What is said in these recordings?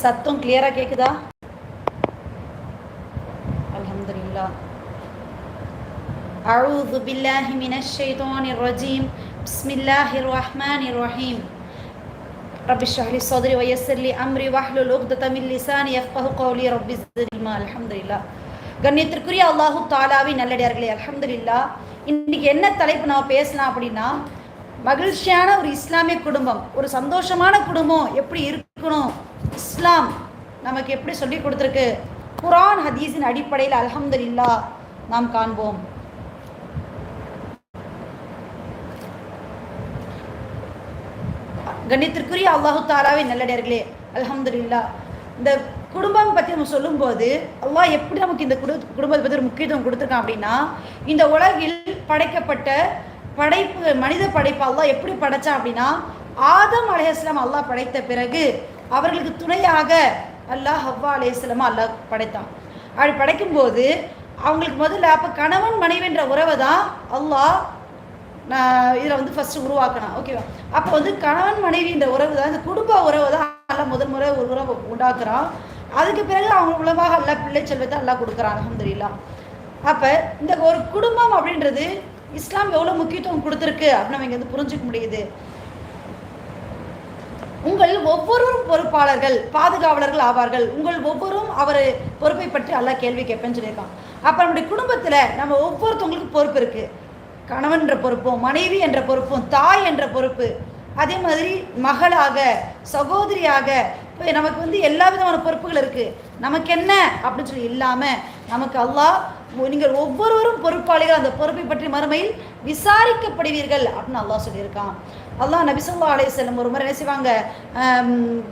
சத்தம் கிளியரா கேக்குதா அல்ஹம்துலில்லாஹ் أعوذ بالله من الشيطان الرجيم بسم الله الرحمن الرحيم رب اشرح لي صدري ويسر لي امري واحلل عقدة من لساني يفقهوا قولي رب زدني علما الحمد لله கண்ணியத்திற்குரிய அல்லாஹு தாலாவின் நல்லடியார்களே அல்ஹம்துலில்லா இன்னைக்கு என்ன தலைப்பு நான் பேசலாம் அப்படின்னா மகிழ்ச்சியான ஒரு இஸ்லாமிய குடும்பம் ஒரு சந்தோஷமான குடும்பம் எப்படி இருக்கணும் இஸ்லாம் நமக்கு எப்படி சொல்லி கொடுத்துருக்கு? குரான் ஹதீஸின் அடிப்படையில் அல்ஹம்துலில்லா நாம் காண்போம். கண்ணியத்திற்குரிய அல்லாஹு தாலாவின் நல்லடியார்களே அல்ஹம்துலில்லா. இந்த குடும்பம் பற்றி நம்ம சொல்லும்போது அல்லாஹ் எப்படி நமக்கு இந்த குடு குடும்பத்தை பற்றி ஒரு முக்கியத்துவம் கொடுத்துருக்கான் அப்படின்னா இந்த உலகில் படைக்கப்பட்ட படைப்பு மனித படைப்பு அல்லாஹ் எப்படி படைச்சான் அப்படின்னா ஆதம் அலையாஸ்லாம் அல்லாஹ் படைத்த பிறகு அவர்களுக்கு துணையாக அல்லாஹ் ஹவ்வா அலேஸ்லமா அல்லாஹ் படைத்தான். அப்படி படைக்கும்போது அவங்களுக்கு முதல்ல அப்போ கணவன் மனைவின்ற உறவை தான் அல்லாஹ் நான் இதில் வந்து ஃபஸ்ட்டு உருவாக்கினேன். ஓகேவா அப்போ வந்து கணவன் மனைவின்ற உறவு தான் இந்த குடும்ப உறவு தான் நல்லா முதல் முறை ஒரு உறவை உண்டாக்குறான். அதுக்கு பிறகு அவங்க மூலமாக எல்லா பிள்ளை செல்வத்தை எல்லாம் கொடுக்குறான் அலமதுல்லா அப்போ இந்த ஒரு குடும்பம் அப்படின்றது இஸ்லாம் எவ்வளோ முக்கியத்துவம் கொடுத்துருக்கு அப்படின்னு நம்ம இங்கே வந்து புரிஞ்சுக்க முடியுது. உங்கள் ஒவ்வொருவரும் பொறுப்பாளர்கள் பாதுகாவலர்கள் ஆவார்கள். உங்கள் ஒவ்வொருவரும் அவர் பொறுப்பை பற்றி எல்லாம் கேள்வி கேட்பேன்னு சொல்லியிருக்கான். அப்போ நம்முடைய குடும்பத்தில் நம்ம ஒவ்வொருத்தவங்களுக்கும் பொறுப்பு இருக்குது கணவன் என்ற பொறுப்பும் மனைவி என்ற பொறுப்பும் தாய் என்ற பொறுப்பு. அதே மாதிரி மகளாக சகோதரியாக இப்போ நமக்கு வந்து எல்லா விதமான பொறுப்புகள் இருக்குது நமக்கு என்ன? அப்படின்னு சொல்லி இல்லாமல் நமக்கு அல்லாஹ் நீங்கள் ஒவ்வொருவரும் பொறுப்பாளிகள். அந்த பொறுப்பை பற்றி மறுமையில் விசாரிக்கப்படுவீர்கள் அப்படின்னு அல்லாஹ் சொல்லியிருக்கான். அல்லாஹ் நபிசுல்லா அலையம் ஒரு முறை என்ன செய்வாங்க?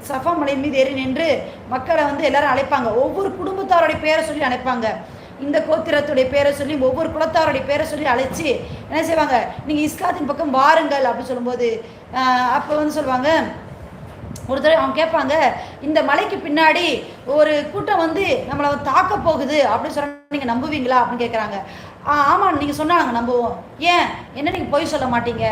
சஃபா மலையின் மீது ஏறி நின்று மக்களை வந்து எல்லாரும் அழைப்பாங்க. ஒவ்வொரு குடும்பத்தாருடைய பேரை சொல்லி அழைப்பாங்க. இந்த கோத்திரத்துடைய பேரை சொல்லி ஒவ்வொரு குலத்தாருடைய பேரை சொல்லி அழைச்சி என்ன செய்வாங்க? நீங்கள் இஸ்லாத்தின் பக்கம் வாருங்கள் அப்படின்னு சொல்லும்போது அப்போ வந்து சொல்லுவாங்க ஒரு தடவை அவங்க கேட்பாங்க இந்த மலைக்கு பின்னாடி ஒரு கூட்டம் வந்து நம்மளை தாக்க போகுது அப்படின்னு சொன்னால் நீங்கள் நம்புவீங்களா அப்படின்னு கேட்குறாங்க ஆமாம் நீங்கள் சொன்னாங்க நம்புவோம். ஏன்? என்ன நீங்கள் பொய் சொல்ல மாட்டீங்க?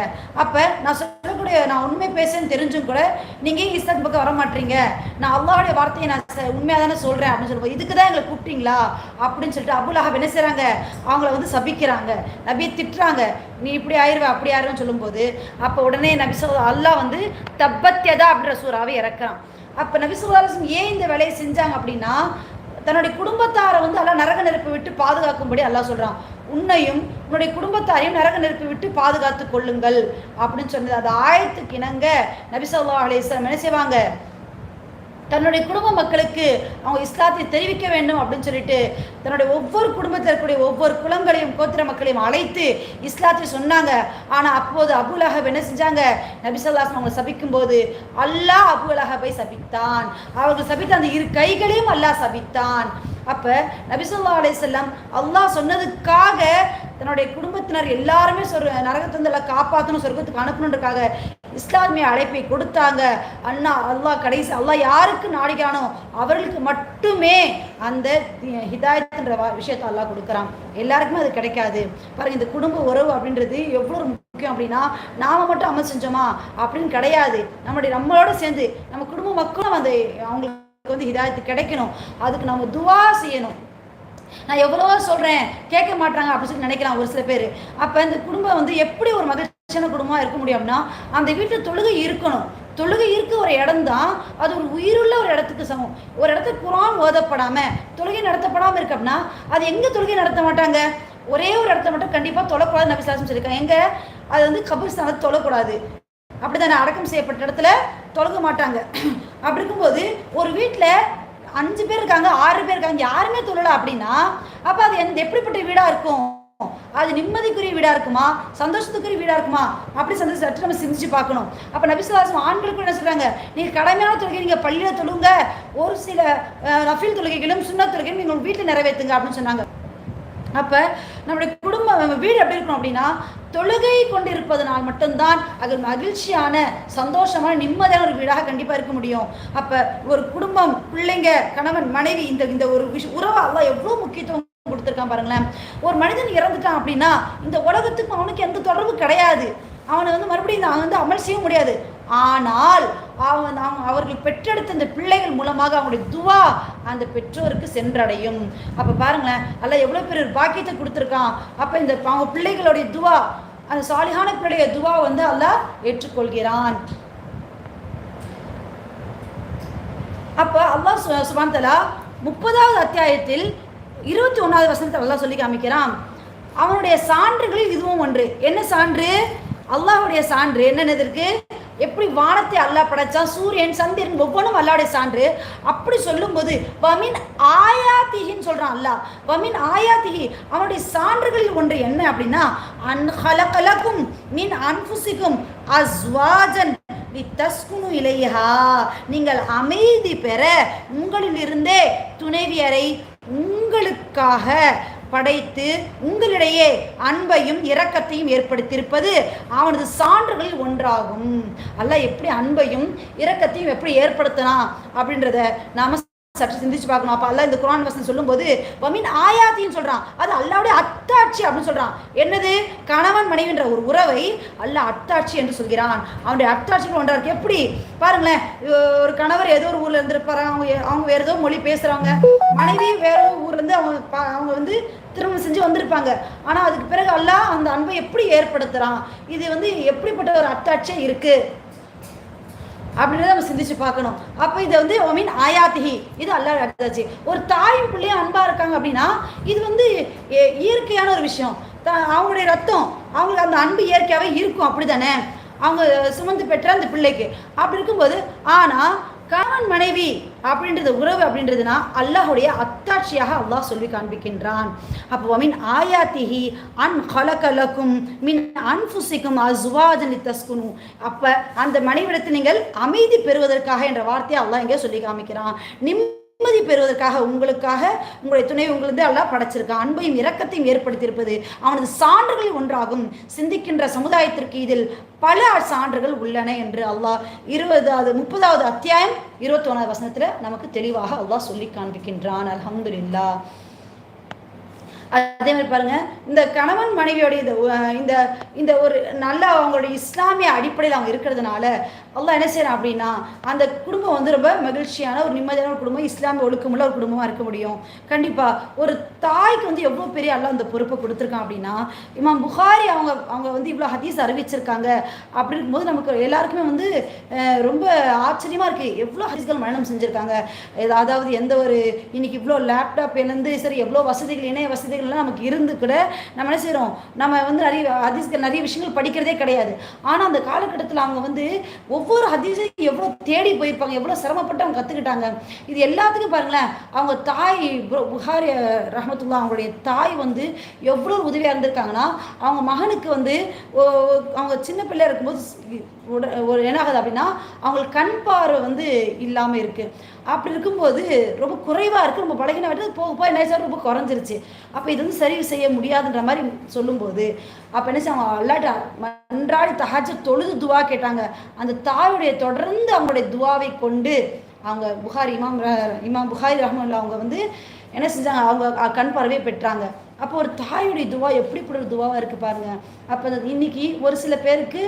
அப்போ நான் சொல்லக்கூடிய நான் உண்மை பேசுன்னு தெரிஞ்சும் கூட நீங்கள் ஏன் இஸ்லாத்து பக்கம் வர மாட்டீங்க? நான் அல்லாவுடைய வார்த்தையை நான் உண்மையாக தானே சொல்கிறேன் அப்படின்னு சொல்லுவோம் இதுக்கு தான் எங்களை கூப்பிட்டீங்களா? அப்படின்னு சொல்லிட்டு அபுல்லாக என்ன செய்கிறாங்க அவங்கள வந்து சபிக்கிறாங்க. நபியை திட்டுறாங்க. நீ இப்படி ஆயிருவ அப்படி ஆயிருன்னு சொல்லும்போது அப்போ உடனே நபி சொல் அல்லாஹ் வந்து தப்பத்தியதா அப்படின்ற சூறாவை இறக்குறான். அப்போ நபி சொல்லாலும் ஏன் இந்த வேலையை செஞ்சாங்க அப்படின்னா தன்னுடைய குடும்பத்தாரை வந்து எல்லாம் நரக நெருப்பு விட்டு பாதுகாக்கும்படி எல்லாம் சொல்கிறான் உன்னையும் உன்னுடைய குடும்பத்தாரையும் நரக நெருப்பு விட்டு பாதுகாத்து கொள்ளுங்கள். அப்படின்னு சொன்னது. அது ஆயத்துக்கு இணங்க நபிசல்லா அலேஸ்வரம் என்ன செய்வாங்க? தன்னுடைய குடும்ப மக்களுக்கு அவங்க இஸ்லாத்தை தெரிவிக்க வேண்டும் அப்படின்னு சொல்லிட்டு தன்னுடைய ஒவ்வொரு குடும்பத்தில் இருக்கக்கூடிய ஒவ்வொரு குலங்களையும் கோத்திர மக்களையும் அழைத்து இஸ்லாத்தை சொன்னாங்க. ஆனால் அப்போது அபுல் என்ன செஞ்சாங்க? நபிசல்லாஸ் அவங்க சபிக்கும் போது அல்லாஹ் அபுல் போய் சபித்தான். அவர்கள் சபித்த அந்த இரு கைகளையும் அல்லாஹ் சபித்தான். அப்போ நபிசுல்லா அலையம் அல்லாஹ் சொன்னதுக்காக தன்னுடைய குடும்பத்தினர் எல்லாருமே சொர் நரகத்திலிருந்து காப்பாற்றணும் சொர்க்கத்துக்கு அனுப்பணுன்றக்காக இஸ்லாமிய அழைப்பை கொடுத்தாங்க. அண்ணா அல்லாஹ் கடைசி அல்லாஹ் யாருக்கு நாடிக்கிறானோ அவர்களுக்கு மட்டுமே அந்த ஹிதாயத்துன்ற விஷயத்தை அல்லாஹ் கொடுக்குறான். எல்லாருக்குமே அது கிடைக்காது. பாருங்க இந்த குடும்ப உறவு அப்படின்றது எவ்வளோ முக்கியம் அப்படின்னா நாம மட்டும் அமல் செஞ்சோமா? அப்படின்னு கிடையாது. நம்மளுடைய நம்மளோட சேர்ந்து நம்ம குடும்ப மக்களும் அந்த அவங்களுக்கு வந்து ஹிதாயத்து கிடைக்கணும். அதுக்கு நம்ம துவா செய்யணும். நான் எவ்வளவோ சொல்கிறேன் கேட்க மாட்டாங்க அப்படின்னு சொல்லி நினைக்கலாம் ஒரு சில பேர். அப்போ இந்த குடும்பம் வந்து எப்படி ஒரு மகிழ்ச்சியான குடும்பமாக இருக்க முடியும் அப்படின்னா அந்த வீட்டில் தொழுகை இருக்கணும். தொழுகை இருக்க ஒரு இடம் தான் அது ஒரு உயிருள்ள ஒரு இடத்துக்கு சமம். ஒரு இடத்துக்கு குரான் ஓதப்படாமல் தொழுகை நடத்தப்படாமல் இருக்கு அப்படின்னா அது எங்கே தொழுகை நடத்த மாட்டாங்க? ஒரே ஒரு இடத்த மட்டும் கண்டிப்பாக தொழக்கூடாது நபி சாசம் சொல்லியிருக்காங்க. எங்கே? அது வந்து கபிர்ஸ்தானத்தை தொழக்கூடாது. அப்படிதானே அடக்கம் செய்யப்பட்ட இடத்துல தொடங்க மாட்டாங்க. அப்படி இருக்கும்போது ஒரு வீட்டில் அஞ்சு பேர் இருக்காங்க ஆறு பேர் இருக்காங்க யாருமே தொழலை அப்படின்னா அப்போ அது எந்த எப்படிப்பட்ட வீடாக இருக்கும்? அது நிம்மதிக்குரிய வீடாக இருக்குமா? சந்தோஷத்துக்குரிய வீடாக இருக்குமா? அப்படி சந்தோஷம் சற்று நம்ம சிந்திச்சு பார்க்கணும். அப்போ நபிசுலாசம் ஆண்களுக்கும் என்ன சொல்கிறாங்க நீங்கள் கடமையான தொழுகை நீங்கள் பள்ளியில் தொழுங்க. ஒரு சில ரஃபீல் தொழுகைகளும் சுண்ண தொழுகைகளும் நீங்கள் வீட்டில் நிறைவேற்றுங்க அப்படின்னு சொன்னாங்க. அப்போ நம்முடைய குடும்பம் வீடு எப்படி இருக்கணும் அப்படின்னா தொழுகை கொண்டிருப்பதனால் மட்டும்தான் அது மகிழ்ச்சியான சந்தோஷமான நிம்மதியான ஒரு வீடாக கண்டிப்பாக இருக்க முடியும். அப்போ ஒரு குடும்பம் பிள்ளைங்க கணவன் மனைவி இந்த இந்த ஒரு விஷ உறவை எவ்வளோ முக்கியத்துவம் கொடுத்துருக்கான் பாருங்களேன். ஒரு மனிதன் இறந்துட்டான் அப்படின்னா இந்த உலகத்துக்கும் அவனுக்கு எந்த தொடர்பு கிடையாது. அவனை வந்து மறுபடியும் அவன் வந்து அமல் செய்ய முடியாது. ஆனால் அவங்க அவங்க அவர்கள் பெற்றெடுத்த அந்த பிள்ளைகள் மூலமாக அவங்களுடைய துவா அந்த பெற்றோருக்கு சென்றடையும். அப்போ பாருங்களேன் அல்ல எவ்வளோ பெரிய ஒரு பாக்கியத்தை கொடுத்துருக்கான். அப்போ இந்த அவங்க பிள்ளைகளுடைய துவா அந்த சாலிஹான பிள்ளைய துவா வந்து அல்லாஹ் ஏற்றுக்கொள்கிறான். அப்போ அல்லாஹ் சு சுபான் தலா முப்பதாவது அத்தியாயத்தில் இருபத்தி ஒன்றாவது வசனத்தை அல்லாஹ் சொல்லி காமிக்கிறான். அவனுடைய சான்றுகளில் இதுவும் ஒன்று. என்ன சான்று? அல்லாஹுடைய சான்று. என்னென்னதற்கு எப்படி வானத்தை அல்லாஹ் படைச்சான்? சூரியன் சந்திரன் ஒவ்வொன்றும் அல்லாடைய சான்று. அப்படி சொல்லும்போது வமின் ஆயாத்திகின்னு சொல்கிறான் அல்லாஹ். வமின் ஆயாத்திகி அவனுடைய சான்றுகளில் ஒன்று என்ன அப்படின்னா அன் ஹலகலக்கும் மின் அன்புசிக்கும் அஸ்வாஜன் லித்தஸ்குனு இலையா நீங்கள் அமைதி பெற உங்களிலிருந்தே துணைவியரை உங்களுக்காக படைத்து உங்களிடையே அன்பையும் இரக்கத்தையும் ஏற்படுத்தியிருப்பது அவனது சான்றுகளில் ஒன்றாகும். அல்ல எப்படி அன்பையும் இரக்கத்தையும் எப்படி ஏற்படுத்தலாம் அப்படின்றத நாம சற்று சிந்திச்சு பார்க்கணும். அப்போ அல்லா இந்த குரான் வசனம் சொல்லும்போது வமின் ஆயாத்தின்னு சொல்கிறான் அது அல்லாவுடைய அத்தாட்சி அப்படின்னு சொல்கிறான் என்னது? கணவன் மனைவின்ற ஒரு உறவை அல்லாஹ் அத்தாட்சி என்று சொல்கிறான். அவனுடைய அத்தாட்சிகள் ஒன்றா இருக்கு. எப்படி? பாருங்களேன். ஒரு கணவர் ஏதோ ஒரு ஊரில் இருந்திருப்பாரு. அவங்க அவங்க வேறு ஏதோ மொழி பேசுகிறாங்க மனைவி வேற ஒரு அவங்க பா- அவங்க வந்து திருமணம் செஞ்சு வந்திருப்பாங்க. ஆனால் அதுக்கு பிறகு அல்லாஹ் அந்த அன்பை எப்படி ஏற்படுத்துகிறான் இது வந்து எப்படிப்பட்ட ஒரு அத்தாட்சியாக இருக்குது அப்படின்றத நம்ம சிந்திச்சு பார்க்கணும். அப்போ இதை வந்து ஐ மீன் ஆயாத்திகி. இது அல்லா அடுத்தாச்சு ஒரு தாயும் பிள்ளையும் அன்பாக இருக்காங்க அப்படின்னா இது வந்து இ- இயற்கையான ஒரு விஷயம். த- அவங்களுடைய ரத்தம் அவங்களுக்கு அந்த அன்பு இயற்கையாகவே இருக்கும் அப்படி தானே அவங்க சுமந்து பெற்ற அந்த பிள்ளைக்கு. அப்படி இருக்கும்போது ஆனால் கணவன் மனைவி அப்படின்றது உறவு அப்படின்றதுனா அல்லாஹுடைய அத்தாட்சியாக அல்லாஹ் சொல்லி காண்பிக்கின்றான். அப்போ மீன் ஆயாத்திஹி அன் கலகலக்கும் மின் அன்புசிக்கும் அசுவாதனி தஸ்குனு அப்போ அந்த மனைவிடத்தில் நீங்கள் அமைதி பெறுவதற்காக என்ற வார்த்தையை அல்லாஹ் இங்கே சொல்லி காமிக்கிறான். நிம்மதி பெறுவதற்காக உங்களுக்காக உங்களுடைய துணை உங்களுக்கு அல்லாஹ் படைச்சிருக்கான் அன்பையும் இரக்கத்தையும் ஏற்படுத்தியிருப்பது அவனது சான்றுகளில் ஒன்றாகும். சிந்திக்கின்ற சமுதாயத்திற்கு இதில் பல சான்றுகள் உள்ளன என்று அல்லாஹ் இருபதாவது முப்பதாவது அத்தியாயம் இருபத்தி ஒன்றாவது வசனத்தில் நமக்கு தெளிவாக அல்லாஹ் சொல்லி காண்பிக்கின்றான். அல்ஹம்துலில்லாஹ். அதே மாதிரி பாருங்க இந்த கணவன் மனைவியோடைய இந்த இந்த இந்த ஒரு நல்ல அவங்களுடைய இஸ்லாமிய அடிப்படையில் அவங்க இருக்கிறதுனால அல்லாஹ் என்ன செய்யறான் அப்படின்னா அந்த குடும்பம் வந்து ரொம்ப மகிழ்ச்சியான ஒரு நிம்மதியான ஒரு குடும்பம் இஸ்லாமிய ஒழுக்கமுள்ள ஒரு குடும்பமாக இருக்க முடியும். கண்டிப்பாக ஒரு தாய்க்கு வந்து எவ்வளோ பெரிய அல்லாஹ் அந்த பொறுப்பை கொடுத்துருக்கான் அப்படின்னா இமாம் புகாரி அவங்க அவங்க வந்து இவ்வளோ ஹதீஸ் அறிவிச்சிருக்காங்க. அப்படி இருக்கும்போது நமக்கு எல்லாருக்குமே வந்து ரொம்ப ஆச்சரியமாக இருக்குது எவ்வளோ ஹதீஸ்கள் மரணம் செஞ்சுருக்காங்க. அதாவது எந்த ஒரு இன்னைக்கு இவ்வளோ லேப்டாப் இருந்து சரி எவ்வளோ வசதிகள் இணைய வசதிகள்லாம் நமக்கு இருந்து கூட நம்ம என்ன செய்கிறோம் நம்ம வந்து நிறைய ஹதீஸ்கள் நிறைய விஷயங்கள் படிக்கிறதே கிடையாது. ஆனால் அந்த காலகட்டத்தில் அவங்க வந்து ஒவ்வொரு ஹதீஸையும் எவ்வளோ தேடி போயிருப்பாங்க எவ்வளோ சிரமப்பட்டு அவங்க கற்றுக்கிட்டாங்க இது எல்லாத்துக்கும் பாருங்களேன் அவங்க தாய் புகாரி ரஹமத்துல்லா அவங்களுடைய தாய் வந்து எவ்வளோ உதவியாக இருந்திருக்காங்கன்னா அவங்க மகனுக்கு வந்து அவங்க சின்ன பிள்ளையாக இருக்கும்போது உட- ஒரு என்ன ஆகுது அப்படின்னா அவங்களுக்கு கண் பார்வை வந்து இல்லாமல் இருக்குது அப்படி இருக்கும்போது ரொம்ப குறைவாக இருக்குது ரொம்ப பழகின விட்டு போக போய் என்ன சார் ரொம்ப குறைஞ்சிருச்சு. அப்போ இது வந்து சரி செய்ய முடியாதுன்ற மாதிரி சொல்லும்போது அப்போ என்ன செய்வாங்க? அல்லாட்ட மன்றாடி தஹஜ தொழுது துவா கேட்டாங்க. அந்த தாயுடைய தொடர்ந்து அவங்களுடைய துவாவை கொண்டு அவங்க புகாரி இமாம் இமாம் புகாரி ரஹ்மான் அவங்க வந்து என்ன செஞ்சாங்க? அவங்க கண் பார்வையை பெற்றாங்க. அப்போ ஒரு தாயுடைய துவா எப்படிப்பட்ட ஒரு துவாவாக இருக்குது பாருங்க. அப்போ இன்றைக்கி இன்னைக்கு ஒரு சில பேருக்கு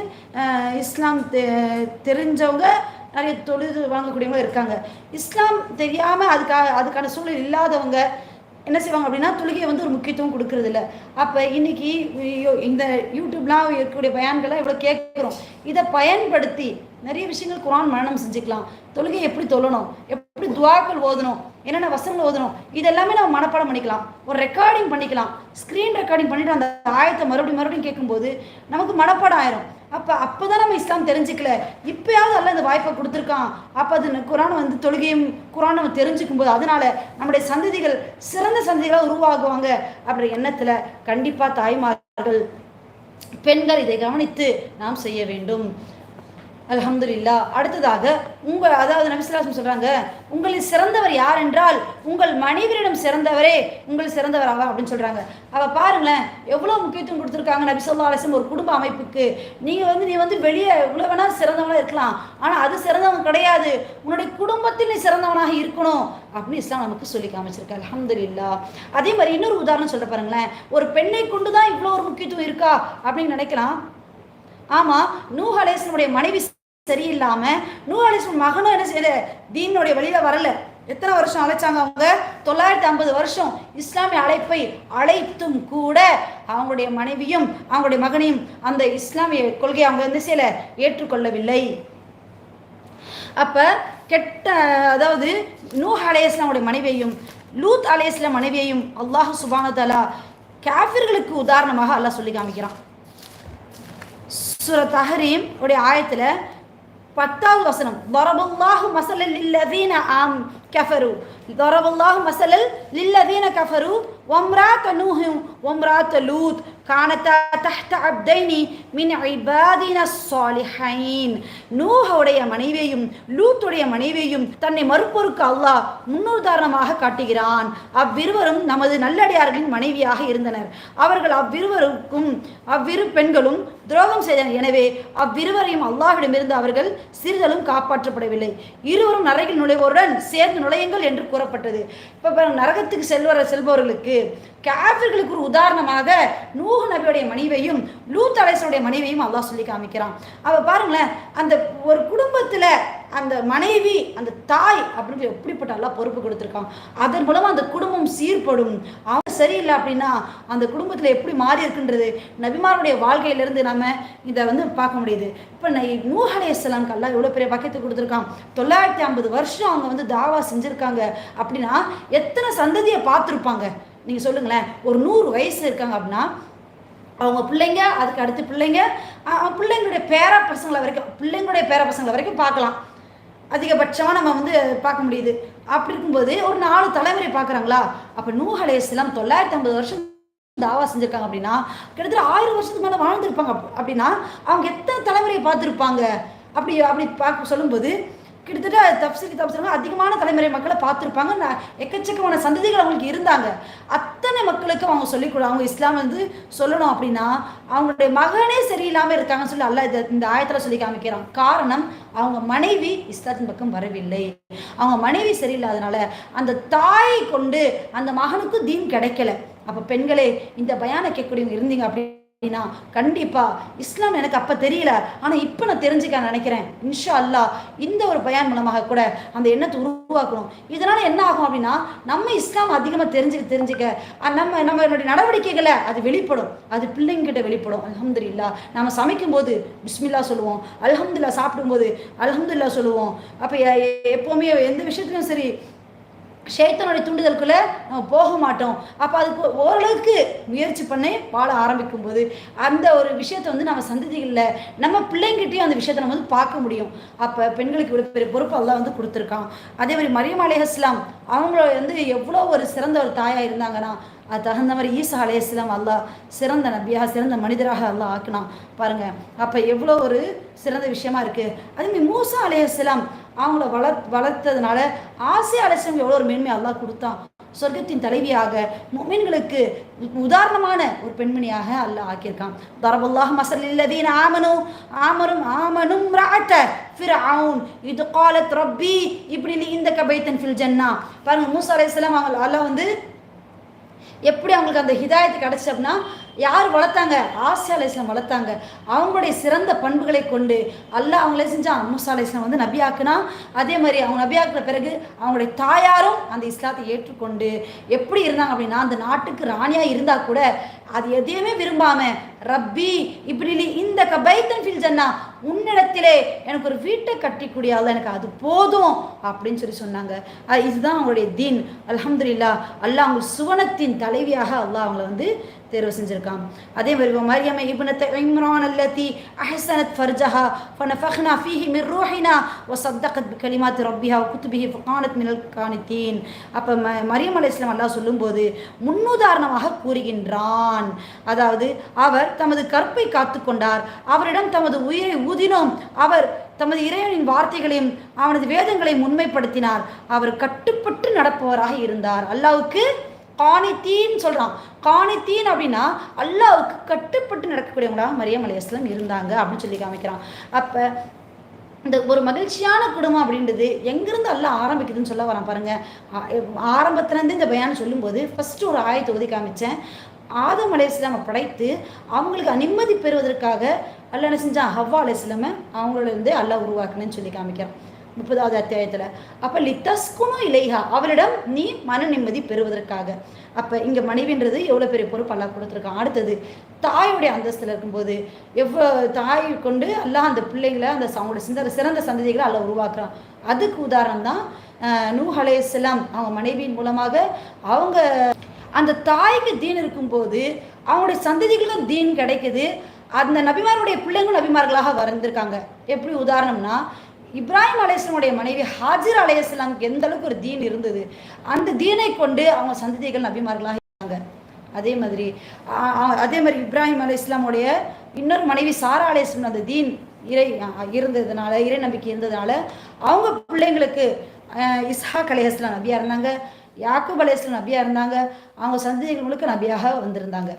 இஸ்லாம் தெ தெரிஞ்சவங்க நிறைய தொழுது வாங்கக்கூடியவங்க இருக்காங்க. இஸ்லாம் தெரியாமல் அதுக்காக அதுக்கான சூழல் இல்லாதவங்க என்ன செய்வாங்க அப்படின்னா தொழுகையை வந்து ஒரு முக்கியத்துவம் கொடுக்கறதில்ல. அப்போ இன்னைக்கு ஐயோ, இந்த யூடியூப்லாம் இருக்கக்கூடிய பயன்களை இவ்வளோ கேட்குறோம் இதை பயன்படுத்தி நிறைய விஷயங்கள் குரான் மரணம் செஞ்சுக்கலாம். தொழுகை எப்படி தொழணும்? எப்படி துவாக்கள் ஓதணும்? என்னென்ன வசனங்கள் ஓதணும்? இது எல்லாமே நம்ம மனப்பாடம் பண்ணிக்கலாம். ஒரு ரெக்கார்டிங் பண்ணிக்கலாம். ஸ்க்ரீன் ரெக்கார்டிங் பண்ணிட்டு அந்த ஆயத்தை மறுபடியும் மறுபடியும் கேட்கும்போது நமக்கு மனப்பாடம் ஆயிரும். அப்போ அப்போ தான் நம்ம இஸ்லாம் தெரிஞ்சுக்கல. இப்போயாவது அல்ல இந்த வாய்ப்பை கொடுத்துருக்கான். அப்போ அது குரான் வந்து தொழுகையும் குரான் நம்ம தெரிஞ்சுக்கும் போது அதனால நம்முடைய சந்ததிகள் சிறந்த சந்ததிகளாக உருவாகுவாங்க அப்படின்ற எண்ணத்தில் கண்டிப்பாக தாய்மார்கள் பெண்கள் இதை கவனித்து நாம் செய்ய வேண்டும். அல்ஹம்துலில்லா. அடுத்ததாக உங்கள் அதாவது நபிசுல்லாசம் சொல்கிறாங்க உங்களில் சிறந்தவர் யார் என்றால் உங்கள் மனைவியிடம் சிறந்தவரே உங்கள் சிறந்தவர் ஆவா அப்படின்னு சொல்கிறாங்க அவள் பாருங்களேன் எவ்வளோ முக்கியத்துவம் கொடுத்துருக்காங்க நபி சொல்லா அலிஸ்லம் ஒரு குடும்ப அமைப்புக்கு. நீங்கள் வந்து நீ வந்து வெளியே இவ்வளோ வேணா இருக்கலாம். ஆனால் அது சிறந்தவங்க கிடையாது. உன்னுடைய குடும்பத்தில் நீ சிறந்தவனாக இருக்கணும் அப்படின்னு இஸ்லாம் நமக்கு சொல்லி காமிச்சிருக்கு. அலமதுல்லா அதே மாதிரி இன்னொரு உதாரணம் சொல்ல பாருங்களேன். ஒரு பெண்ணை கொண்டு தான் இவ்வளோ ஒரு முக்கியத்துவம் இருக்கா அப்படின்னு நினைக்கலாம். ஆமாம் நூஹ் அலேசனுடைய மனைவி சரியில்லாம நூ அலிஸ்லாம் மகனும் என்ன செய்யல? தீனுடைய வழியில வரல. எத்தனை வருஷம் அழைச்சாங்க அவங்க? தொள்ளாயிரத்தி ஐம்பது வருஷம் இஸ்லாமிய அழைப்பை அழைத்தும் கூட அவங்களுடைய மனைவியும் அவங்களுடைய மகனையும் அந்த இஸ்லாமிய கொள்கையை அவங்க வந்து செய்யல? ஏற்றுக்கொள்ளவில்லை. அப்ப கெட்ட அதாவது நூஹ் அலையஸ்லாமுடைய மனைவியையும் லூத் அலையஸ்லாம் மனைவியையும் அல்லாஹ் சுபானு தலா காஃபிர்களுக்கு உதாரணமாக அல்லாஹ் சொல்லி காமிக்கிறான். சுர தஹரீம் உடைய ஆயத்துல பத்தாவது வசனம் தரபுல்லாஹு மசலல் லில்லதீன ஆம் கஃபரு தரபுல்லாஹு மசலல் லில்லதீன கஃபரு ஒம்ராத்த நூஹும் ஒம்ராத்த லூத் காணத்தா தஹ்த அப்தைனி மின் ஐபாதின சாலிஹைன் நூஹவுடைய மனைவியையும் லூத்துடைய மனைவியையும் தன்னை மறுப்பொருக்கு அல்லாஹ் முன்னுதாரணமாக காட்டுகிறான் அவ்விருவரும் நமது நல்லடியார்களின் மனைவியாக இருந்தனர் அவர்கள் அவ்விருவருக்கும் அவ்விரு பெண்களும் துரோகம் செய்தனர் எனவே அவ்விருவரையும் அல்லாஹ்விடமிருந்து அவர்கள் சிறிதலும் காப்பாற்றப்படவில்லை. இருவரும் நரகில் நுழைவோருடன் சேர்ந்து நுழையுங்கள் என்று கூறப்பட்டது. இப்போ நரகத்துக்கு செல்வர செல்பவர்களுக்கு காஃபிர்களுக்கு ஒரு உதாரணமாக நூஹ் நபியுடைய மனைவியையும் லூத் அலைசனுடைய மனைவியும் அல்லாஹ் சொல்லி காமிக்கிறான். அவ பாருங்களேன் அந்த ஒரு குடும்பத்தில் அந்த மனைவி அந்த தாய் அப்படின்னு எப்படிப்பட்ட எல்லாம் பொறுப்பு கொடுத்துருக்கான். அதன் மூலமாக அந்த குடும்பம் சீர்படும். அவன் சரியில்லை அப்படின்னா அந்த குடும்பத்தில் எப்படி மாறி இருக்குன்றது நபிமாருடைய வாழ்க்கையிலிருந்து நம்ம இதை வந்து பார்க்க முடியுது. இப்போ நூஹ் அலையாம்க்கு எல்லாம் எவ்வளோ பெரிய பக்கத்து கொடுத்துருக்கான்? தொள்ளாயிரத்தி ஐம்பது வருஷம் அவங்க வந்து தாவா செஞ்சுருக்காங்க அப்படின்னா எத்தனை சந்ததியை பார்த்துருப்பாங்க? நீங்கள் சொல்லுங்களேன். ஒரு நூறு வயசு இருக்காங்க அப்படின்னா அவங்க பிள்ளைங்க அதுக்கு அடுத்து பிள்ளைங்க பிள்ளைங்களுடைய பேர பசங்களை வரைக்கும் பிள்ளைங்களுடைய பேர பசங்களை வரைக்கும் பார்க்கலாம். அதிகபட்சமாக நம்ம வந்து பார்க்க முடியுது. அப்படி இருக்கும்போது ஒரு நாலு தலைமுறை பார்க்குறாங்களா? அப்போ நூஹ் தொள்ளாயிரத்தி ஐம்பது வருஷம் தாவா செஞ்சுருக்காங்க அப்படின்னா கிட்டத்தட்ட ஆயிரம் வருஷத்துக்கு மேலே வாழ்ந்துருப்பாங்க அப்படின்னா அவங்க எத்தனை தலைமுறையை பார்த்துருப்பாங்க? அப்படி அப்படி பார்க்க சொல்லும்போது கிட்டத்தட்ட தப்சீருக்கு தப்சீருக்கு அதிகமான தலைமுறை மக்களை பார்த்துருப்பாங்க. நான் எக்கச்சக்கமான சந்ததிகள் அவங்களுக்கு இருந்தாங்க. அத்தனை மக்களுக்கு அவங்க சொல்லிக் கொடு அவங்க இஸ்லாம் வந்து சொல்லணும் அப்படின்னா அவங்களுடைய மகனே சரியில்லாமல் இருக்காங்கன்னு சொல்லி அல்ல இந்த ஆயத்தில் சொல்லி காமிக்கிறான். காரணம் அவங்க மனைவி இஸ்லாத்தின் பக்கம் வரவில்லை. அவங்க மனைவி சரியில்லாதனால அந்த தாயை கொண்டு அந்த மகனுக்கு தீன் கிடைக்கல. அப்போ பெண்களே இந்த பயானை கேட்கக்கூடியவங்க இருந்தீங்க அப்படின்னு அப்படின்னா கண்டிப்பா இஸ்லாம் எனக்கு அப்ப தெரியல. ஆனா இப்ப நான் தெரிஞ்சுக்க நினைக்கிறேன். இன்ஷா அல்லாஹ் இந்த ஒரு பயன் மூலமாக கூட அந்த எண்ணத்தை உருவாக்கணும். இதனால என்ன ஆகும் அப்படின்னா நம்ம இஸ்லாம் அதிகமா தெரிஞ்சுக்க தெரிஞ்சுக்க நம்ம நம்மளுடைய நடவடிக்கைகளை அது வெளிப்படும். அது பிள்ளைங்கிட்ட வெளிப்படும். அல்ஹம்துலில்லாஹ் நம்ம சமைக்கும் போது பிஸ்மில்லா சொல்லுவோம். அலமதுல்லா சாப்பிடும்போது அலமதுல்லா சொல்லுவோம். அப்ப எ- எப்பவுமே எந்த விஷயத்துலையும் சரி சேத்தனுடைய தூண்டுதலுக்குள்ளே நம்ம போக மாட்டோம் அப்போ அதுக்கு ஓரளவுக்கு முயற்சி பண்ணி வாழ ஆரம்பிக்கும் போது அந்த ஒரு விஷயத்தை வந்து நம்ம சந்ததிகளில் நம்ம பிள்ளைங்கிட்டையும் அந்த விஷயத்தை நம்ம வந்து பார்க்க முடியும். அப்போ பெண்களுக்கு இவ்வளோ பெரிய பொறுப்பு எல்லாம் வந்து கொடுத்துருக்கான். அதே மாதிரி மரியம் அலேஹஸ்லாம் அவங்கள வந்து எவ்வளோ ஒரு சிறந்த ஒரு தாயாக இருந்தாங்கன்னா அது தகுந்த மாதிரி ஈசா அலையாம் அல்லா சிறந்த நபியாக சிறந்த மனிதராக அல்லா ஆக்கினான். பாருங்கள் அப்போ எவ்வளோ ஒரு சிறந்த விஷயமா இருக்குது அதேமாதிரி மூசா அலையாம் அவங்கள வளர் வளர்த்ததுனால ஆசை அலையாம் எவ்வளோ ஒரு மேன்மை அல்லாஹ் கொடுத்தான். சொர்க்கத்தின் தலைவியாக மீன்களுக்கு உதாரணமான ஒரு பெண்மணியாக அல்லாஹ் ஆக்கியிருக்கான். தரபுல்லாஹ் மசலில்லதீன ஆமனு ஆமரும் ஆமனும் ராட்ட ஃபிர்அவுன். இது காலத் ரப்பி இப்படி இந்த கபைத்தன் ஃபில் ஜன்னா. பாருங்க மூசா அலையம் அவங்க அல்லாஹ் வந்து எப்படி அவங்களுக்கு அந்த ஹிதாயத்து கிடச்சி அப்படின்னா யார் வளர்த்தாங்க? ஆசியா அலைஸ்லாம் வளர்த்தாங்க. அவங்களுடைய சிறந்த பண்புகளை கொண்டு அல்லாஹ் அவங்களே செஞ்சான்? மூசா வந்து நபியாக்குனா அதே மாதிரி அவங்க நபியாக்குன பிறகு அவங்களுடைய தாயாரும் அந்த இஸ்லாத்தை ஏற்றுக்கொண்டு எப்படி இருந்தாங்க அப்படின்னா அந்த நாட்டுக்கு ராணியாக இருந்தால் கூட அது எதையுமே விரும்பாம ரப்பி இப்படி இந்த கபைத்தன் ஃபில் ஜன்னா உன்னிடத்திலே எனக்கு ஒரு வீட்டை கட்டி குடியால எனக்கு அது போதும் அப்படின்னு சொல்லி சொன்னாங்க. இதுதான் அவங்களுடைய தீன். அல்ஹம்துலில்லாஹ் அல்லாஹ் அவங்க சுவனத்தின் தலைவியாக அல்லாஹ் அவங்கள வந்து தேர்வு செஞ்சுருக்கான். அதே மாதிரி மரியம் இப்னத் இம்ரான் அல்லத்தி அஹசனத் ஃபர்ஜஹா ஃபனஃபக்னா ஃபீஹி மிர் ரூஹினா வஸத்தகத் பிகலிமாத் ரப்பிஹா குத்துபிஹி ஃபகானத் மினல் கானித்தீன். அப்போ ம மரியம் அலைஹிஸ்ஸலாம் அல்லாஹ் சொல்லும்போது முன்னுதாரணமாக கூறுகின்றான். அதாவது அவர் தமது கற்பை காத்துக்கொண்டார் அவரிடம் தமது உயிரை ஊதினோம். அவர் தமது இறைவனின் வார்த்தைகளையும் அவனது வேதங்களையும் உண்மைப்படுத்தினார். அவர் கட்டுப்பட்டு நடப்பவராக இருந்தார். அல்லாவுக்கு காணித்தீன் சொல்றான். காணித்தீன் அப்படின்னா அல்லாவுக்கு கட்டுப்பட்டு நடக்கக்கூடியவங்களாக மரியம் அலையாஸ்லாம் இருந்தாங்க அப்படின்னு சொல்லி காமிக்கிறான். அப்ப இந்த ஒரு மகிழ்ச்சியான குடும்பம் அப்படின்றது எங்கிருந்து எல்லாம் ஆரம்பிக்குதுன்னு சொல்ல வரேன் பாருங்க. ஆரம்பத்துலேருந்து இந்த பயான் சொல்லும்போது ஃபர்ஸ்ட் ஒரு ஆயத்தை ஒதுக்கி காமிச்சேன். ஆதம் அலையாம படைத்து அவங்களுக்கு நிம்மதி பெறுவதற்காக அல்ல என்ன செஞ்சான்? ஹவ்வா அலையாம அவங்களோட இருந்து அல்லாஹ் உருவாக்குனேன்னு சொல்லி காமிக்கிறான். முப்பதாவது அத்தியாயத்தில் அப்போ லித்தஸ்குனும் இலைஹா அவளிடம் நீ மன நிம்மதி பெறுவதற்காக. அப்போ இங்கே மனைவின்றது எவ்வளோ பெரிய பொறுப்பு அல்லா கொடுத்துருக்கான். அடுத்தது தாயுடைய அந்தஸ்தில் இருக்கும்போது எவ்வளோ தாய் கொண்டு எல்லாம் அந்த பிள்ளைங்களை அந்த அவங்களோட சிந்த சிறந்த சந்ததிகளை அல்ல உருவாக்குறான். அதுக்கு உதாரணம் தான் நூ அலையாம் அவங்க மனைவியின் மூலமாக அவங்க அந்த தாய்க்கு தீன் இருக்கும்போது அவங்களுடைய சந்ததிகளுக்கும் தீன் கிடைக்குது. அந்த நபிமாருடைய பிள்ளைங்களும் நபிமார்களாக வந்திருக்காங்க எப்படி உதாரணம்னா இப்ராஹிம் அலையாமுடைய மனைவி ஹாஜிர் அலையஸ்லாமுக்கு எந்த அளவுக்கு ஒரு தீன் இருந்தது அந்த தீனை கொண்டு அவங்க சந்ததிகள் நபிமார்களாக இருந்தாங்க. அதே மாதிரி அதே மாதிரி இப்ராஹிம் அலி இஸ்லாமுடைய இன்னொரு மனைவி சாரா அலையாம் அந்த தீன் இறை இருந்ததுனால இறை நம்பிக்கை இருந்ததுனால அவங்க பிள்ளைங்களுக்கு இஸ்ஹாக் அலையஸ்லாம் நபியாக இருந்தாங்க. யாக்கூப் அலையாஸ்லாம் நபியாக இருந்தாங்க. அவங்க சந்ததிகளுக்கு நபியாக வந்திருந்தாங்க.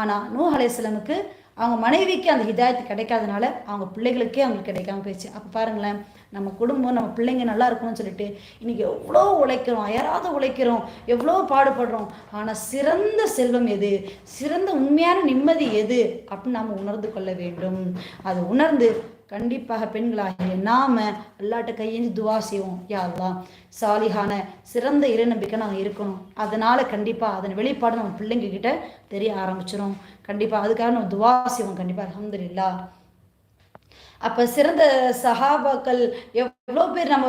ஆனால் நூ அலையாஸ்லாமுக்கு அவங்க மனைவிக்கு அந்த ஹிதாயத்து கிடைக்காதனால அவங்க பிள்ளைகளுக்கே அவங்களுக்கு கிடைக்காம போயிடுச்சு. அப்போ பாருங்களேன் நம்ம குடும்பம் நம்ம பிள்ளைங்க நல்லா இருக்கணும்னு சொல்லிட்டு இன்னைக்கு எவ்வளோ உழைக்கிறோம் அயராத உழைக்கிறோம் எவ்வளோ பாடுபடுறோம். ஆனால் சிறந்த செல்வம் எது? சிறந்த உண்மையான நிம்மதி எது? அப்படின்னு நாம் உணர்ந்து கொள்ள வேண்டும். அது உணர்ந்து கண்டிப்பாக பெண்களாகிய நாம அல்லாட்ட கையேந்தி துவா செய்வோம் யா சாலிகான சிறந்த இறைநம்பிக்கை நாங்கள் இருக்கணும். அதனால கண்டிப்பாக அதன் வெளிப்பாடு நம்ம பிள்ளைங்க கிட்ட தெரிய ஆரம்பிச்சிடும் கண்டிப்பாக அதுக்காக நம்ம துவா செய்வோம் கண்டிப்பாக அல்ஹம்துலில்லாஹ் அப்போ சிறந்த சகாபாக்கள் எவ்வளோ பேர் நம்ம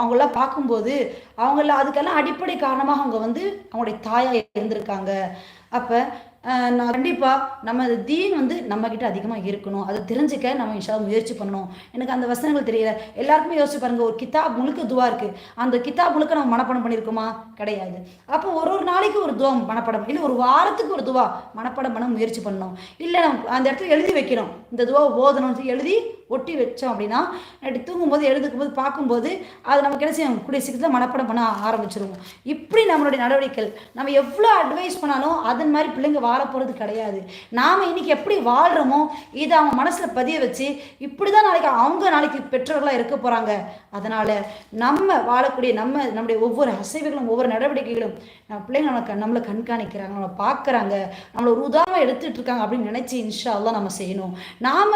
அவங்களாம் பார்க்கும்போது அவங்கள அதுக்கெல்லாம் அடிப்படை காரணமாக அவங்க வந்து அவங்களுடைய தாயாக இருந்திருக்காங்க. அப்போ நான் கண்டிப்பாக நம்ம அந்த தீன் வந்து நம்மக்கிட்ட அதிகமாக இருக்கணும். அதை தெரிஞ்சுக்க நம்ம இன்ஷா முயற்சி பண்ணணும். எனக்கு அந்த வசனங்கள் தெரியல. எல்லாருக்குமே யோசிச்சு பாருங்கள் ஒரு கிதாப் முழுக்க துவா இருக்குது அந்த கிதாப் முழுக்க நம்ம மனப்படம் பண்ணியிருக்கோமா கிடையாது. அப்போ ஒரு ஒரு நாளைக்கு ஒரு துவா மனப்படம் இல்லை ஒரு வாரத்துக்கு ஒரு துவா மனப்படம் பண்ண முயற்சி பண்ணணும். இல்லை நம்ம அந்த இடத்துல எழுதி வைக்கணும். இந்த துவா ஓதணும்னு சொல்லி எழுதி ஒட்டி வச்சோம் அப்படின்னா நைட்டு தூங்கும்போது எழுதுக்கும் போது பார்க்கும்போது அது நமக்கு என்ன செய்யும்? கூடிய சீக்கிரத்தில் மனப்படம் பண்ண ஆரம்பிச்சிருவோம். இப்படி நம்மளுடைய நடவடிக்கைகள் நம்ம எவ்வளோ அட்வைஸ் பண்ணாலும் அதன் மாதிரி பிள்ளைங்க வாழ போகிறது கிடையாது. நாம் இன்னைக்கு எப்படி வாழ்கிறோமோ இதை அவங்க மனசில் பதிய வச்சு இப்படி தான் நாளைக்கு அவங்க நாளைக்கு பெற்றோர்களாக இருக்க போகிறாங்க அதனால் நம்ம வாழக்கூடிய நம்ம நம்முடைய ஒவ்வொரு அசைவுகளும் ஒவ்வொரு நடவடிக்கைகளும் பிள்ளைங்க நம்மளை கண் நம்மளை கண்காணிக்கிறாங்க நம்மளை பார்க்குறாங்க நம்மளை ஒரு உதாரணம் எடுத்துகிட்டு இருக்காங்க அப்படின்னு நினச்சி இன்ஷா அல்லாஹ் நம்ம செய்யணும். நாம்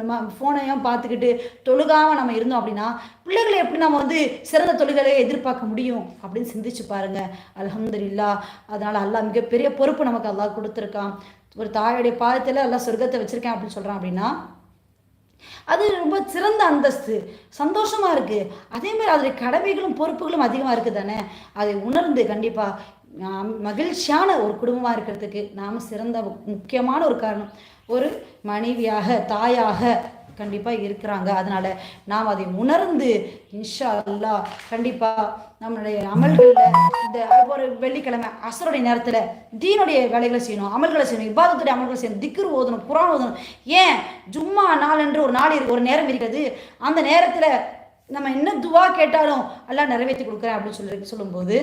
நம்ம ஃபோனையும் பார்த்துக்கிட்டு தொழுகாமல் நம்ம இருந்தோம் அப்படின்னா பிள்ளைகளை எப்படி நம்ம வந்து சிறந்த தொழில்களை எதிர்பார்க்க முடியும் அப்படின்னு சிந்திச்சு பாருங்கள் அலமதுல்லா அதனால் அல்லாஹ் மிகப்பெரிய பொறுப்பு நமக்கு அல்லாஹ் கொடுத்துருக்கான். ஒரு தாயுடைய பாதத்தில் எல்லாம் சொர்க்கத்தை வச்சுருக்கேன் அப்படின்னு சொல்கிறான் அப்படின்னா அது ரொம்ப சிறந்த அந்தஸ்து. சந்தோஷமாக இருக்குது அதே மாதிரி அதோடைய கடமைகளும் பொறுப்புகளும் அதிகமாக இருக்குது தானே? அதை உணர்ந்து கண்டிப்பாக நாம் மகிழ்ச்சியான ஒரு குடும்பமாக இருக்கிறதுக்கு நாம் சிறந்த முக்கியமான ஒரு காரணம். ஒரு மனைவியாக தாயாக கண்டிப்பாக இருக்கிறாங்க. அதனால் நாம் அதை உணர்ந்து இன்ஷா அல்லாஹ் கண்டிப்பாக நம்மளுடைய அமல்களில் இந்த ஒரு வெள்ளிக்கிழமை அசருடைய நேரத்தில் தீனுடைய வேலைகளை செய்யணும் அமல்களை செய்யணும் இபாதத்துடைய அமல்களை செய்யணும் திக்ரு ஓதணும் குரான் ஓதணும். ஏன்? ஜும்மா நாள் என்று ஒரு நாள் ஒரு நேரம் இருக்கிறது. அந்த நேரத்தில் நம்ம என்ன துவா கேட்டாலும் எல்லாம் நிறைவேற்றி கொடுக்குறேன் அப்படின்னு சொல்லி சொல்லும்போது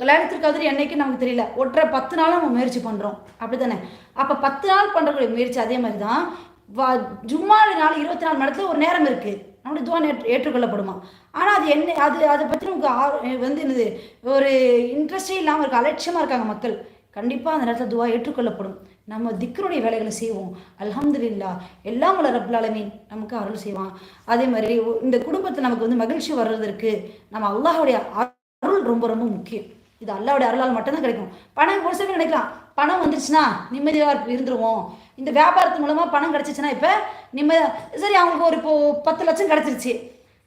கல்யாணத்திற்கு கதிரி என்னைக்கு நமக்கு தெரியல. ஒற்றை பத்து நாளும் நம்ம முயற்சி பண்ணுறோம் அப்படி தானே அப்போ பத்து நாள் பண்ணுறக்கூடிய முயற்சி அதே மாதிரி தான் வா ஜும்மா நாள் இருபத்தி நாலு மணி நேரத்தில் ஒரு நேரம் இருக்குது நம்மளுடைய துவா ஏற்று ஏற்றுக்கொள்ளப்படுமா? ஆனால் அது என்ன அது அதை பற்றி நமக்கு ஆ- வந்து என்னது ஒரு இன்ட்ரெஸ்டே இல்லாமல் இருக்க அலட்சியமாக இருக்காங்க மக்கள். கண்டிப்பாக அந்த நேரத்தில் துவா ஏற்றுக்கொள்ளப்படும். நம்ம திக்கருடைய வேலைகளை செய்வோம். அல்ஹம்துலில்லாஹ் எல்லாம் உள்ள ரப்லாலமீன் நமக்கு அருள் செய்வான். அதே மாதிரி இந்த குடும்பத்தில் நமக்கு வந்து மகிழ்ச்சி வர்றதற்கு நம்ம அல்லாஹுடைய அருள் ரொம்ப ரொம்ப முக்கியம். இது அல்லாவுடைய அருளால் மட்டும்தான் கிடைக்கும். பணம் ஒரு சில நினைக்கலாம் பணம் வந்துருச்சுன்னா நிம்மதியாக இருந்துருவோம். இந்த வியாபாரத்து மூலமாக பணம் கிடச்சிச்சுன்னா இப்போ நிம்மதியாக சரி அவங்களுக்கு ஒரு இப்போ பத்து லட்சம் கிடச்சிருச்சு.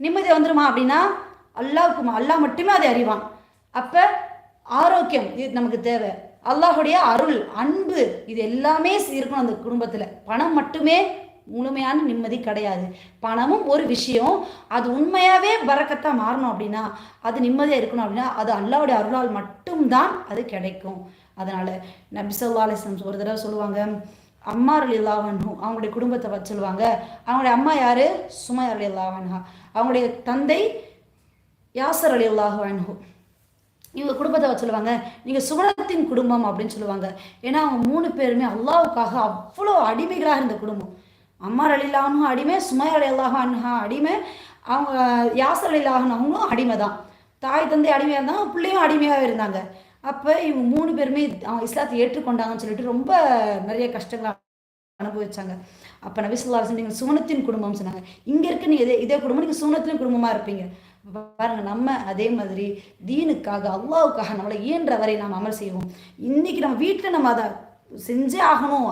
நிம்மதி வந்துருமா அப்படின்னா அல்லாவுக்கு அல்லாஹ் மட்டுமே அதை அறிவான். அப்போ ஆரோக்கியம் இது நமக்கு தேவை. அல்லாஹுடைய அருள் அன்பு இது எல்லாமே இருக்கணும் அந்த குடும்பத்தில். பணம் மட்டுமே முழுமையான நிம்மதி கிடையாது. பணமும் ஒரு விஷயம். அது உண்மையாகவே பறக்கத்தான் மாறணும் அப்படின்னா அது நிம்மதியாக இருக்கணும் அப்படின்னா அது அல்லாவுடைய அருளால் மட்டும்தான் அது கிடைக்கும். அதனால் நபி ஸல்லல்லாஹு ஒரு தடவை சொல்லுவாங்க அம்மா அலி அல்லாஹன்ஹு அவங்களுடைய குடும்பத்தை வச்சு சொல்லுவாங்க அவங்களுடைய அம்மா யார்? சுமை அலி அல்லாஹன்ஹா அவங்களுடைய தந்தை யாசர் அலி அல்லாஹு இவங்க குடும்பத்தை வச்சுருவாங்க நீங்கள் சுவனத்தின் குடும்பம் அப்படின்னு சொல்லுவாங்க. ஏன்னா அவங்க மூணு பேருமே அல்லாவுக்காக அவ்வளோ அடிமைகளாக இருந்த குடும்பம். அம்மார் அலிலானும் அடிமை சுமை அலி அடிமை. அவங்க யாசர் அலிலாஹன் அவங்களும் அடிமை தான். தாய் தந்தை அடிமையாக இருந்தாங்க பிள்ளையும் அடிமையாக இருந்தாங்க. அப்போ இவங்க மூணு பேருமே அவங்க இஸ்லாத்தை ஏற்றுக்கொண்டாங்கன்னு சொல்லிட்டு ரொம்ப நிறைய கஷ்டங்களை அனுபவிச்சாங்க. அப்போ நபி நீங்கள் சுவனத்தின் குடும்பம் சொன்னாங்க. இங்கே இருக்க நீ இதே இதே குடும்பம் நீங்கள் சுவனத்தின் குடும்பமாக இருப்பீங்க. பாருங்க நம்ம அதே மாதிரி தீனுக்காக அல்லாவுக்காக நம்மளை இயன்ற வரை நாம் அமல் செய்வோம். இன்னைக்கு நம்ம வீட்டில் நம்ம அதை செஞ்சே ஆகணும்.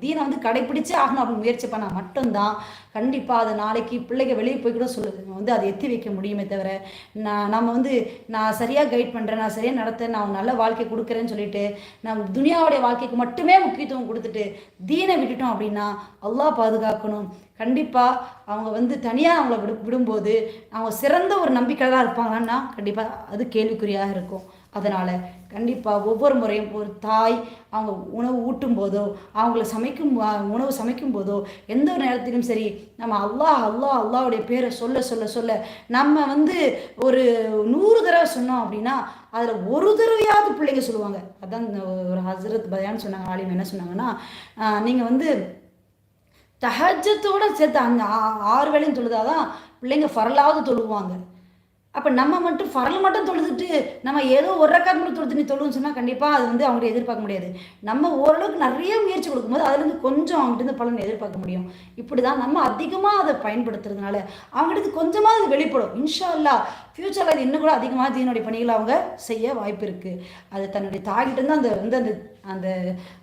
தீனை வந்து கடைப்பிடிச்சே ஆகணும் அப்படின்னு முயற்சி பண்ணால் மட்டும்தான். கண்டிப்பாக அது நாளைக்கு பிள்ளைங்க வெளியே போய் கூட சொல்லுது. வந்து அதை எத்தி வைக்க முடியுமே தவிர நான் நம்ம வந்து நான் சரியாக கைட் பண்ணுறேன் நான் சரியாக நடத்த நான் நல்ல வாழ்க்கை கொடுக்குறேன்னு சொல்லிட்டு நம்ம துனியாவுடைய வாழ்க்கைக்கு மட்டுமே முக்கியத்துவம் கொடுத்துட்டு தீனை விட்டுட்டோம் அப்படின்னா அல்லா பாதுகாக்கணும். கண்டிப்பாக அவங்க வந்து தனியாக அவங்கள விடு விடும்போது அவங்க சிறந்த ஒரு நம்பிக்கையாக இருப்பாங்கன்னா கண்டிப்பாக அது கேள்விக்குறியாக இருக்கும். அதனால் கண்டிப்பாக ஒவ்வொரு முறையும் ஒரு தாய் அவங்க உணவு ஊட்டும் போதோ அவங்கள சமைக்கும் உணவு சமைக்கும் போதோ எந்த ஒரு நேரத்திலும் சரி நம்ம அல்லாஹ் அல்லாஹ் அல்லாவுடைய பேரை சொல்ல சொல்ல சொல்ல நம்ம வந்து ஒரு நூறு தடவை சொன்னோம் அப்படின்னா அதில் ஒரு தடவையாவது பிள்ளைங்க சொல்லுவாங்க. அதான் ஒரு ஹசரத் பயான்னு சொன்னாங்க ஆலிம் என்ன சொன்னாங்கன்னா நீங்கள் வந்து தஹஜத்தோடு சேர்த்து அந்த ஆறு வேலையும் தொழுதாதான் பிள்ளைங்க ஃபரலாவது தொழுவாங்க. அப்போ நம்ம மட்டும் ஃபரல் மட்டும் தொழுதுட்டு நம்ம ஏதோ ஒரு ரெக்கார்ட் மட்டும் தொழுது நீ தொழுன்னு சொன்னால் கண்டிப்பாக அது வந்து அவங்கள்ட்ட எதிர்பார்க்க முடியாது. நம்ம ஓரளவுக்கு நிறைய முயற்சி கொடுக்கும்போது அதுலேருந்து கொஞ்சம் அவங்ககிட்ட பலன் எதிர்பார்க்க முடியும். இப்படி தான் நம்ம அதிகமாக அதை பயன்படுத்துறதுனால அவங்ககிட்ட கொஞ்சமாக அது வெளிப்படும். இன்ஷா அல்லா ஃப்யூச்சரில் அது இன்னும் கூட அதிகமாக தீனுடைய பணிகளை அவங்க செய்ய வாய்ப்பு இருக்குது அது தன்னுடைய தாகிட்டேருந்து அந்த வந்து அந்த அந்த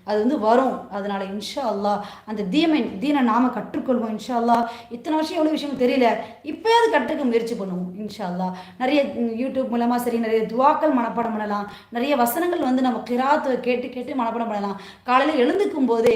அது வந்து வரும். அதனால் இன்ஷா அல்லா அந்த தீமை தீனை நாம் கற்றுக்கொள்வோம் இன்ஷா அல்லா இத்தனை வருஷம் எவ்வளோ விஷயம் தெரியல. இப்போயாவது கற்றுக்க முயற்சி பண்ணுவோம் இன்ஷா அல்லா நிறைய யூடியூப் மூலமாக சரி நிறைய துவாக்கள் மனப்பாடம் பண்ணலாம். நிறைய வசனங்கள் வந்து நம்ம கிராத்து கேட்டு கேட்டு மனப்பாடம் பண்ணலாம். காலையில் எழுந்துக்கும் போதே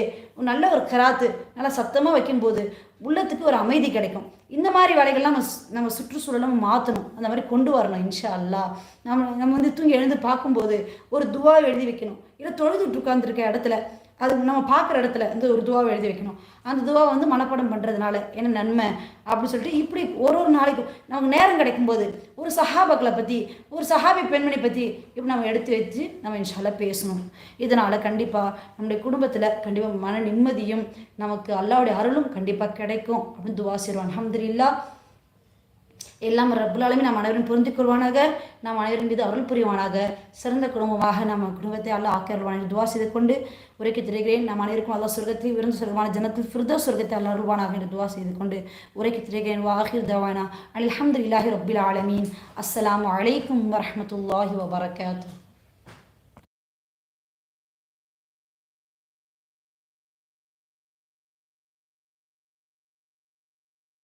நல்ல ஒரு கிராத்து நல்லா சத்தமாக வைக்கும்போது உள்ளத்துக்கு ஒரு அமைதி கிடைக்கும். இந்த மாதிரி வேலைகள்லாம் நம்ம நம்ம சுற்றுச்சூழலை நம்ம மாற்றணும் அந்த மாதிரி கொண்டு வரணும் இன்ஷா அல்லா நம்ம நம்ம வந்து தூங்கி எழுந்து பார்க்கும்போது ஒரு துவா எழுதி வைக்கணும். இல்லை தொழுதுட்டு உட்காந்துருக்க இடத்துல அது நம்ம பார்க்குற இடத்துல இந்த ஒரு துவாவை எழுதி வைக்கணும். அந்த துவா வந்து மனப்பாடம் பண்ணுறதுனால என்ன நன்மை அப்படின்னு சொல்லிட்டு இப்படி ஒரு ஒரு நாளைக்கும் நமக்கு நேரம் கிடைக்கும்போது ஒரு சஹாபாக்களை பற்றி ஒரு சஹாபி பெண்மணி பற்றி இப்படி நம்ம எடுத்து வச்சு நம்ம இன்ஷால பேசணும். இதனால் கண்டிப்பாக நம்முடைய குடும்பத்தில் கண்டிப்பாக மன நிம்மதியும் நமக்கு அல்லாவுடைய அருளும் கண்டிப்பாக கிடைக்கும் அப்படின்னு துவா செய்வோம் அஹமதுல்லா எல்லாம் ரப்புலாலுமே நாம் அனைவரும் புரிந்து கொள்வானாக நாம் அனைவரும் மீது அருள் புரிவானாக. சிறந்த குடும்பமாக நம்ம குடும்பத்தை அல்ல ஆக்கியருள்வான துவா செய்து கொண்டு உரைக்கு திரைகிறேன். நாம் அனைவருக்கும் அல்லா சொர்க்கத்தில் விருந்து சொல்வான ஜனத்தில் ஃபிர்தோ சொர்க்கத்தை அல்ல அருள்வானாக என்று துவா செய்து கொண்டு உரைக்கு திரைகிறேன் வாஹிர் தவானா. அலமது இல்லாஹி ரபில் ஆலமீன். அஸ்லாம் வலைக்கம் வரமத்துல்லாஹி வபரகாத்து